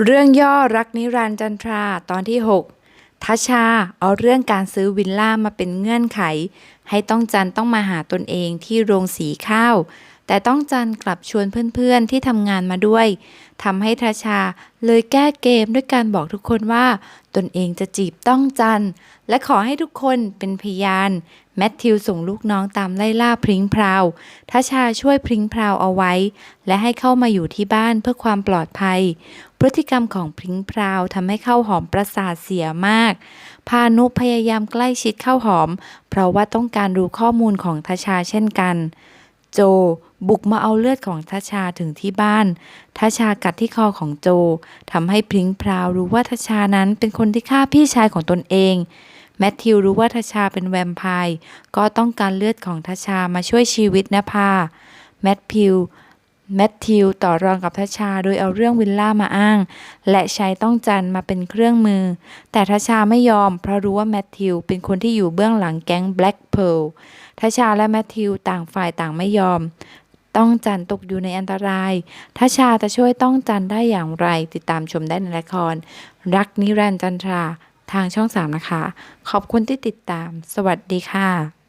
เรื่องย่อรักนิรันดร์จันทราตอนที่ 6ทัชชาเอาเรื่องการซื้อวิลล่ามาเป็นเงื่อนไข ให้ต้องจันต้องมาหาตนเองที่โรงสีข้าวแต่ต้องจันกลับชวนเพื่อนๆที่ทำงานมาด้วยทำให้ทัชชาเลยแก้เกมด้วยการบอกทุกคนว่า ตนเองจะจีบต้องจันและขอให้ทุกคนเป็นพยาน แมทธิวส่งลูกน้องตามไล่ล่าพริ้งพราวทัชชาช่วยพริ้งพราวเอาไว้ และให้เข้ามาอยู่ที่บ้านเพื่อความปลอดภัย พฤติกรรมของพริ้งพราวทำให้ข้าวหอมประสาทเสียมาก พานุพยายามใกล้ชิดข้าวหอม เพราะว่าต้องการรู้ข้อมูลของทัชชาเช่นกัน โจบุกมาเอาเลือดของทัชชาถึงที่บ้านทัชชากัดที่คอของโจทำให้พริ้งพราวรู้ว่าทัชชานั้นเป็นคนที่ฆ่าพี่ชายของตนเองแมทธิวรู้ว่าทัชชาเป็นแวมไพร์ก็ต้องการเลือดของทัชชามาช่วยชีวิตนภาแมทธิว แมทธิวต่อรองกับทัชชาโดยเอาเรื่องวิลล่ามาอ้าง และใช้ต้องจันมาเป็นเครื่องมือ แต่ทัชชาไม่ยอมเพราะรู้ว่าแมทธิวเป็นคนที่อยู่เบื้องหลังแก๊งแบล็กเพลทัชชาและแมทธิวต่างฝ่ายต่างไม่ยอม ต้องจันตกอยู่ในอันตรายทัชชาจะช่วยต้องจันได้อย่างไร ติดตามชมได้ในละคร รักนิรันดร์จันทราทางช่อง 3 นะคะ ขอบคุณที่ติดตาม สวัสดีค่ะ